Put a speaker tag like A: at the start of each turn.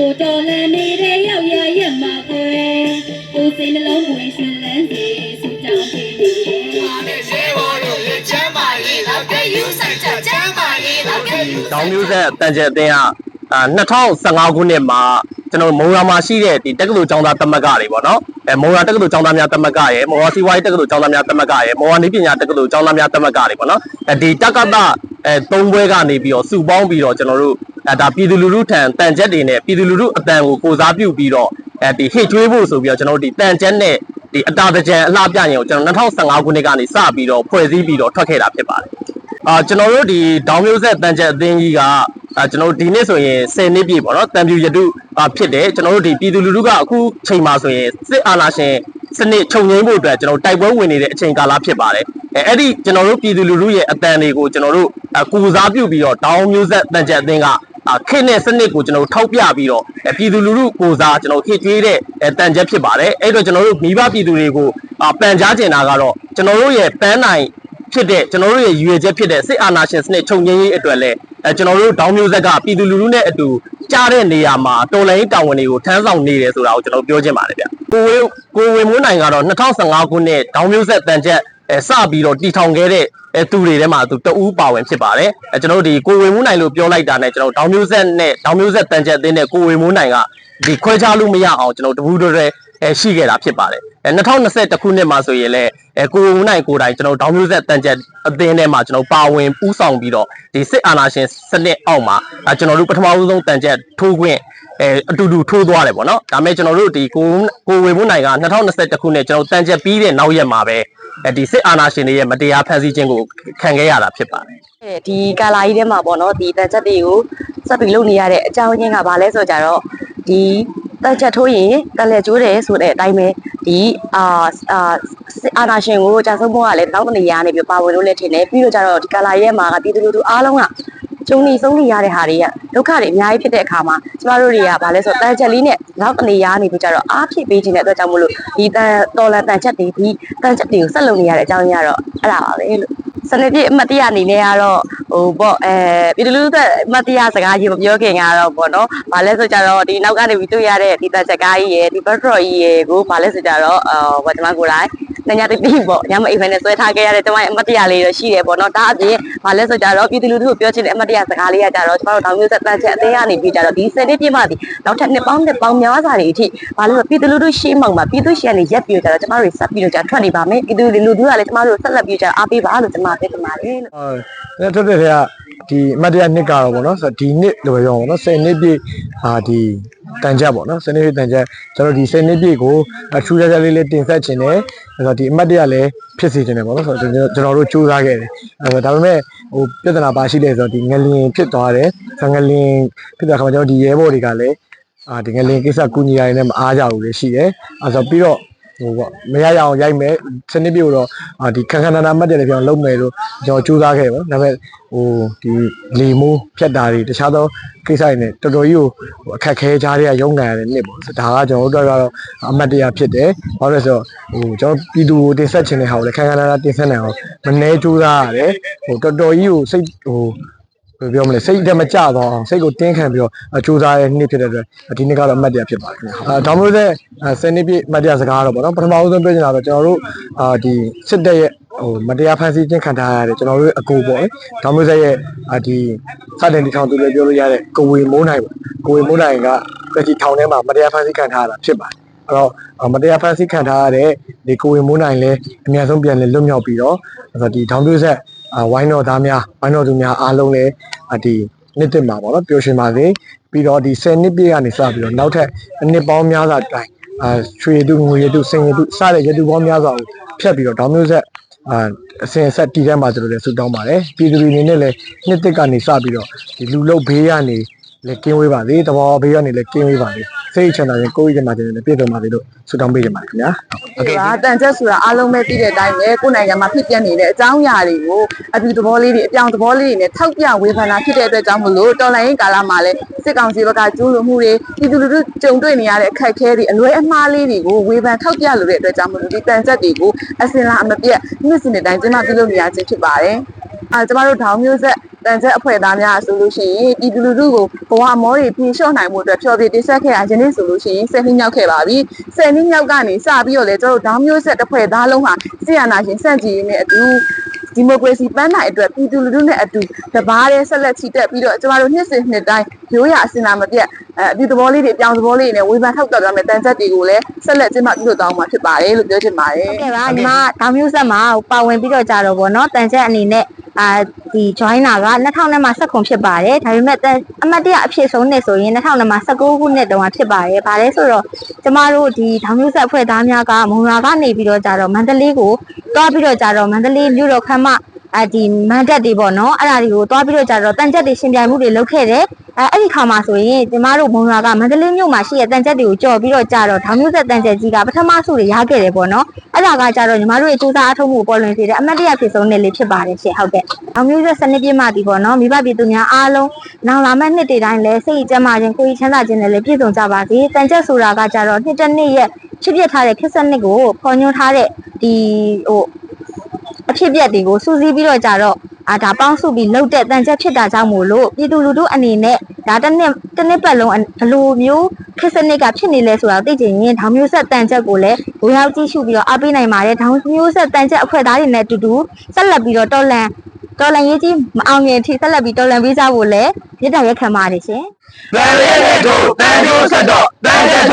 A: ကိုတော်လည်းနေတဲ့ရောက်ရရက်မှာကိုယ်ကိုယ်စိတ်နှလုံးဝင်ရှင်လန်းစီစူတောင်းပေးနေရဲ့
B: ရေဘော်တို့ရေချမ်းပါလေတော့တဲ့ယူဆိုင်ချက်ချမ်းပါလေတော့တဲ့ယူ
C: တောင်မျိုးဆက်တန်ကျက်အသင်းကအာ2015ခုနှစ်မှာကျွန်တော်မုံရာမှာရှိတဲ့ဒီတက္ကသိုလ်ကျောင်းသားသမဂ္ဂတွေပေါ့နော်အဲမုံရာတက္ကသိုလ်ကျောင်းသားများသမဂ္ဂရဲ့မုံရာစီဝိုင်းတက္ကသိုလ်ကျောင်းသားများသမဂ္ဂရဲ့မုံရာနေပညာတက္ကသိုလ်ကျောင်းသားများသမဂ္ဂတွေပေါ့နော်အဲဒီတက္ကသအဲသုံးဘွဲကနေပြီးတော့စုပေါင်းပြီးတော့ကျွန်တော်တို့ အဲဒါပြည်သူလူထုထံတန်ကျက်တွေနဲ့ပြည်သူလူထုအတန်ကိုကိုစားပြုပြီးတော့အဲဒီဟစ်ကျွေးဖို့ဆိုပြီးတော့ကျွန်တော်တို့ဒီတန်ကျက်နဲ့ဒီအတာတကြံအလှပြရင်ကိုကျွန်တော်2015ခုနှစ်ကနေစပြီးတော့ဖွဲ့စည်းပြီးတော့ထွက်ခဲ့တာဖြစ်ပါတယ်အာကျွန်တော်တို့ဒီဒေါင်းမျိုးဆက်တန်ချက်အသင်းကြီးကအာကျွန်တော်တို့ဒီနေ့ဆိုရင်10နှစ်ပြည့်ပေါ့နော်တန်ပြူရတုအာဖြစ်တယ်ကျွန်တော်တို့ဒီပြည်သူလူထုကအခုချိန်မှာဆိုရင်စစ်အာဏာရှင်စနစ်ချုပ်ငိမ့်ဖို့အတွက်ကျွန်တော်တိုက်ပွဲဝင်နေတဲ့အချိန်ကာလဖြစ်ပါတယ်အဲအဲ့ဒီကျွန်တော်တို့ပြည်သူလူထုရဲ့အတန်တွေကိုကျွန်တော်တို့အကူစားပြုပြီးတော့ဒေါင်းမျိုးဆက်တန်ချက်အသင်းက အာခေတ်နဲ့စနစ်ကိုကျွန်တော်တို့ထောက်ပြပြီးတော့အဲပြည်သူလူထုကိုစားကျွန်တော်ခေတ်ကျွေးတဲ့အဲတန်ချက်ဖြစ်ပါတယ်အဲ့တော့ကျွန်တော်တို့မိဘပြည်သူတွေကိုအာပန်ကြားကျင်တာကတော့ကျွန်တော်တို့ရဲ့ပန်းနိုင်ဖြစ်တဲ့ကျွန်တော်တို့ရဲ့ရည်ရွယ်ချက်ဖြစ်တဲ့စစ်အာဏာရှင်စနစ်ချုပ်ငြိမ်းရေးအတွက်လည်းအဲကျွန်တော်တို့ဒေါင်းမျိုးဆက်ကပြည်သူလူထုနဲ့အတူကြားတဲ့နေရာမှာတော်လိုင်းတာဝန်တွေကိုထမ်းဆောင်နေတယ်ဆိုတာကိုကျွန်တော်ပြောချင်ပါတယ်ဗျကိုဝေကိုဝေမိုးနိုင်ကတော့2015ခုနှစ်ဒေါင်းမျိုးဆက်တန်ချက် အဲစပြီးတော့တီထောင်ခဲ့တဲ့အဲသူတွေထဲမှာသူတဦးပါဝင်ဖြစ်ပါတယ်အဲကျွန်တော်တို့ဒီကိုဝေမိုးနိုင်လို့ပြောလိုက်တာနဲ့ကျွန်တော်ဒေါင်းမျိုးဆက်နဲ့ဒေါင်းမျိုးဆက်တန်ချက်အသင်းနဲ့ကိုဝေမိုးနိုင်ကဒီခွဲခြားလို့မရအောင်ကျွန်တော်တပူးတည်းအဲရှိခဲ့တာဖြစ်ပါတယ်အဲ2021ခုနှစ်မှာဆိုရင်လည်းအဲကိုဝေမိုးနိုင်ကိုယ်တိုင်ကျွန်တော်ဒေါင်းမျိုးဆက်တန်ချက်အသင်းထဲမှာကျွန်တော်ပါဝင်ပူးဆောင်ပြီးတော့ဒီစစ်အာဏာရှင်စနစ်အောက်မှာအဲကျွန်တော်တို့ပထမဦးဆုံးတန်ချက်ထိုးခွင့်အဲအတူတူထိုးသွားတယ်ပေါ့နော်ဒါပေမဲ့ကျွန်တော်တို့ဒီကိုကိုဝေမိုးနိုင်က2021ခုနှစ်ကျွန်တော်တန်ချက်ပြီးတဲ့နောက်ရက်မှာပဲ အဲဒီစစ်အာဏာရှင်တွေရဲ့မတရားဖန်ဆီးခြင်းကိုခံခဲ့ရတာဖြစ်ပါတယ်
D: ဒီကာလာကြီးထဲမှာပေါ့နော်ဒီတန်ချက်တွေကိုစက်ပြီးလုပ်နေရတဲ့အကြောင်းရင်းကဘာလဲဆိုကြတော့ဒီတန်ချက်ထိုးရင်တန်လက်ကျိုးတယ်ဆိုတဲ့အတိုင်းပဲဒီအာအာစစ်အာနာရှင်ကိုကြာဆုံးဘုံကလည်းတောင်းတနေရနေပြီးပါဝင်လို့လည်းထင်တယ်ပြီးတော့ကြတော့ဒီကာလာကြီးထဲမှာကပြည်သူလူထုအားလုံးက ကျုံနေဆုံးနေရတဲ့ဟာတွေကဒုက္ခတွေအများကြီးဖြစ်တဲ့အခါမှာကျမတို့တွေကဘာလဲဆိုတော့တန်ချက်လေးနဲ့နောက်တနေရနေပြီးကြတော့အားဖြစ်ပေးခြင်းတဲ့အတွက်ကြောင့်မလို့ဒီတန်တော်လန်တန်ချက်တွေဒီတန်ချက်တွေကိုဆက်လုပ်နေရတဲ့အကြောင်းရင်းကတော့အဲ့ဒါပါပဲလို့စနေပြည့်အမတ်တရအနေနဲ့ကတော့ဟိုပေါ့အဲပြည်သူလူထုအတွက်အမတ်တရစကားကြီးမပြောခင်ကတော့ပေါ့နော်။ဘာလဲဆိုကြတော့ဒီနောက်ကနေပြီးတွေ့ရတဲ့ဒီတက်ချက်ကားကြီးရယ်ဒီဘတ်ဒရော်ကြီးရယ်ကိုဘာလဲဆိုကြတော့အော်ဘာကျွန်မကိုယ်တိုင် ညညတိတိပေါ့ညမအိမ်ဖက်နဲ့ဆွဲထားခဲ့ရတဲ့ကျွန်မရဲ့အမတ်တရလေးတော့ရှိတယ်ပေါ့နော်။ဒါအပြင်ဘာလဲဆိုကြတော့ပြည်သူလူထုကိုပြောချင်တဲ့အမတ်တရစကားလေးကကြတော့ကျွန်တော်တို့တောင်မျိုးဆက်တန်ချက်အသေးကနေပြီးကြတော့ဒီစနေပြည့်မှဒီနောက်ထပ်နှစ်ပေါင်းနှစ်ပေါင်းများစွာတွေအထိဘာလဲဆိုပြည်သူလူထုရှေ့မှောက်မှာပြည်သူရှေ့ကနေရက်ပြီးကြတော့ကျွန်တော်တို့ဆက်ပြီးတော့ကြထွက်နေပါမယ်။ပြည်သူလူထုကလည်းကျွန်တော်တို့ဆက်လက်ပြီးကြအားပေးပါလို့ကျွန်မပြောချင်ပါတယ်လို့
E: ဟုတ်ဒါထွက်တဲ့ထဲကဒီအမတ်တရားနှစ်ကတော့ဗောနော်ဆိုတော့ဒီနှစ်လိုပဲပြောပါဗောနော်10နှစ်ပြည့်အာဒီ တန်ကြပ်ဗောနော်10နှစ်ပြည့်တန်ကြပ်ကျွန်တော်ဒီ10နှစ်ပြည့်ကိုအထူးခြားခြားလေးလေးတင်ဆက်ခြင်းနဲ့ဆိုတော့ဒီအမတ်တရားလည်းဖြစ်စေခြင်းနဲ့ဗောနော်ဆိုတော့ကျွန်တော်တို့စူးစမ်းခဲ့တယ်အဲဒါပေမဲ့ဟိုပြဿနာပါရှိလဲဆိုတော့ဒီငလင်ဖြစ်သွားတယ်ဆိုငလင်ဖြစ်သွားခါမှာကျွန်တော်ဒီရဲဘော်တွေကလည်းအာဒီငလင်ကိစ္စကူညီရရင်လည်းမအားကြဘူးလေရှိတယ်အဲဆိုပြီးတော့ ဟိုပေါ့မရရအောင်ရိုက်မယ်စနစ်ပြို့တော့အာဒီခန်းခန်းနာနာမှတ်တယ်လည်းပြောင်းလုပ်မယ်လို့ကျွန်တော်ကြိုးစားခဲ့ပါဒါပေမဲ့ဟိုဒီလေမိုးဖြတ်တာတွေတခြားသောကိစ္စတွေနဲ့တော်တော်ကြီးကိုဟိုအခက်ခဲကြားတွေကရုန်းကန်ရတဲ့နှစ်ပေါ့ဒါကကျွန်တော်တို့ကတော့အမှတ်တရဖြစ်တယ်ဘာလို့လဲဆိုတော့ဟိုကျွန်တော်ပြည်သူကိုတင်ဆက်ခြင်းတဲ့ဟာကိုလည်းခန်းခန်းနာနာတင်ဆက်နိုင်အောင်မနှဲကြိုးစားရတယ်ဟိုတော်တော်ကြီးကိုစိတ်ဟို ဘယ်ပြောမလဲစိတ်တက်မကြတော့အောင်စိတ်ကိုတင်းခံပြီးတော့အကြိုးစားတဲ့နှစ်ဖြစ်တဲ့အတွက်ဒီနှစ်ကတော့အမှတ်တရဖြစ်ပါတယ်ခင်ဗျာအဲဒေါင်းမိုးတဲ့ဆယ်နှစ်ပြည့်အမှတ်တရစကားတော့ဗောနော်ပထမဦးဆုံးပြောချင်တာတော့ကျွန်တော်တို့အာဒီစစ်တပ်ရဲ့ဟိုမတရားဖန်ဆီးခြင်းခံထားရတဲ့ကျွန်တော်တို့ရဲ့အကူပေါ့ဒေါင်းမိုးဆက်ရဲ့အာဒီစတင်တီထောင်သူလည်းပြောလို့ရတဲ့ကိုဝေမိုးနိုင်ပေါ့ကိုဝေမိုးနိုင်ကကတိထောင်ထဲမှာမတရားဖန်ဆီးခံထားရတာဖြစ်ပါတယ်အဲ့တော့မတရားဖန်ဆီးခံထားရတဲ့ဒီကိုဝေမိုးနိုင်လည်းအများဆုံးပြန်လည်လွတ်မြောက်ပြီးတော့အဲ့တော့ဒီဒေါင်းမိုးဆက်အာ ဝိုင်းတော်သားများဝိုင်းတော်သူများအားလုံးလည်းအဒီနှစ်သက်မှာပေါ့နော်ပျော်ရွှင်ပါစေပြီးတော့ဒီ10နှစ်ပြည့်ကနေစပြီးတော့နောက်ထပ်နှစ်ပေါင်းများစွာတိုင်အာရွှေရတုငွေရတုစင်ရတုစတဲ့ရတုပေါင်းများစွာကိုဖြတ်ပြီးတော့ဒေါင်းမျိုးဆက်အာအစဉ်ဆက်တည်တဲ့မှာဆိုလို့လည်းဆုတောင်းပါတယ်ပြည်သူတွေအနေနဲ့လည်းနှစ်သက်ကနေစပြီးတော့ဒီလူလုတ်ဘေးကနေ လည်းကင်းဝေးပါစေတဘောဘေးကနေလည်းကင်းဝေးပါစေစိတ်ချမ်းသာခြင်းကိုယ်ရည်ချမ်းသာခြင်းနဲ့ပြည့်စုံပါစေလို့ဆုတောင်းပေးကြပါတယ်ခင်ဗျာ
D: ဟုတ်ကဲ့ပါတန်ချက်ဆိုတာအားလုံးပဲသိတဲ့အတိုင်းပဲကိုယ်နိုင်ငံမှာဖြစ်ပျက်နေတဲ့အကြောင်းအရာတွေကိုအပြူသဘောလေးတွေအပြောင်သဘောလေးတွေနဲ့ထောက်ပြဝေဖန်တာဖြစ်တဲ့အတွက်ကြောင့်မလို့တော်လိုင်းရင်ကာလမှာလည်းစစ်ကောင်စီဘက်ကကျူးလွန်မှုတွေပြည်သူလူထုကြုံတွေ့နေရတဲ့အခက်အခဲတွေအလွဲအမှားလေးတွေကိုဝေဖန်ထောက်ပြလို့တဲ့အတွက်ကြောင့်မလို့ဒီတန်ချက်တွေကိုအစင်လာအမပြတ်နှစ်စဉ်တိုင်းကျမပြုလုပ်နေရခြင်းဖြစ်ပါတယ်
F: အာကျမတို့ဒေါင်းမျိုးဆက် တန်ချက်အဖွဲ့သားများဆိုလို့ရှိရင်ပြည်သူလူထုကိုဘဝမောတွေပြင်လျှော့နိုင်မှုအတွက်ဖျော်ဖြေတင်ဆက်ခဲ့တာယနေ့ဆိုလို့ရှိရင်10နှစ်မြောက်ခဲ့ပါပြီ10နှစ်မြောက်ကနေစပြီးတော့လေကျမတို့ဒေါင်းမျိုးဆက်တစ်ဖွဲ့သားလုံးဟာဆီယနာရှင်စန့်ကြည်ရေးနဲ့အတူဒီမိုကရေစီပန်းနိုင်အတွက်ပြည်သူလူထုနဲ့အတူတဘာတဲ့ဆက်လက်ချီတက်ပြီးတော့ကျမတို့နှစ်စဉ်နှစ်တိုင်းရိုးရာအစင်လာမပြတ်အဲအပြုသဘောလေးတွေအပြောင်းသဘောလေးတွေနဲ့ဝေဖန်ထောက်ပြကြမယ်တန်ချက်တွေကိုလည်းဆက်လက်ကျင်းပပြုလုပ်သွားမှာဖြစ်ပါတယ်လို့ပြောချင်ပါတယ်
G: ဟုတ်ကဲ့ပါညီမတောင်မျိုးဆက်မှာပါဝင်ပြီးတော့ကြတော့ဗောနော်တန်ချက်အနေနဲ့ အာဒီ joiner က2000နဲ့မှဆက်ခွန်ဖြစ်ပါတယ်ဒါပေမဲ့တန်အမတ်တရအဖြစ်ဆုံးနှစ်ဆိုရင်2000နဲ့မှ19ခုနှစ်တုန်းကဖြစ်ပါတယ်ဗါလဲဆိုတော့ကျမတို့ဒီတောင်မျိုးဆက်အဖွဲ့သားများကမုံရွာကနေပြီးတော့ကြတော့မန္တလေးကိုတွားပြီးတော့ကြတော့မန္တလေးမြို့တော်ခမ်းမ အဒီမန်တက်တွေပေါ့နော်အဲ့ဒါတွေကိုတွားပြီးတော့ကြတော့တန်ချက်တွေရှင်ပြိုင်မှုတွေလုပ်ခဲ့တယ်အဲအဲ့ဒီခါမှာဆိုရင်ကျမတို့မုံရွာကမန္တလေးမြို့မှာရှိတဲ့တန်ချက်တွေကိုကြော်ပြီးတော့ကြတော့ထောင်မျိုးဆက်တန်ချက်ကြီးကပထမဆုတွေရခဲ့တယ်ပေါ့နော်အဲ့ဒါကကြတော့ညီမတို့ရဲ့စူးစမ်းအထောက်မှုပေါ်လွင်စေတဲ့အမတ်တရဖြစ်ဆုံးနေလေးဖြစ်ပါတယ်ရှင်ဟုတ်ကဲ့ထောင်မျိုးဆက်စနစ်ပြည့်မှပြီပေါ့နော်မိဘပြည်သူများအားလုံးနောင်လာမယ့်နှစ်တွေတိုင်းလည်းစိတ်ကြမ်းမာခြင်းကိုယ်ကြီးချမ်းသာခြင်းနဲ့လည်းပြည့်စုံကြပါစေတန်ချက်ဆိုတာကကြတော့နှစ်တစ်နှစ်ရဲ့ဖြစ်ဖြစ်ထားတဲ့ခက်ဆက်နှစ်ကိုပေါ်ညွှန်းထားတဲ့ဒီဟို အဖြစ်အပျက်တွေကိုစူးစီးပြီးတော့ကြတော့အာဒါပေါင်းစုပြီးလှုပ်တဲ့တန်ချက်ဖြစ်တာကြောင့်မို့လို့ပြည်သူလူထုအနေနဲ့ဒါတစ်နှစ်တစ်နှစ်ပတ်လုံးဘယ်လိုမျိုးခစ်စနစ်ကဖြစ်နေလဲဆိုတာသိချင်ရင်ဒေါင်းမျိုးဆက်တန်ချက်ကိုလည်းဘိုးရောက်ကြည့်ရှုပြီးတော့အားပေးနိုင်ပါတယ်ဒေါင်းမျိုးဆက်တန်ချက်အဖွဲ့သားတွေနဲ့အတူတူဆက်လက်ပြီးတော့တော်လန်တော်လန်ရေးကြီးမအောင်မြင်အထိဆက်လက်ပြီးတော်လန်ပေးကြဖို့လည်းမြစ်တာရက်ခံပါတယ်ရှင်
C: တန်ရဲတဲ့တို့တန်ကျိုးဆက်တော့တန်ချက်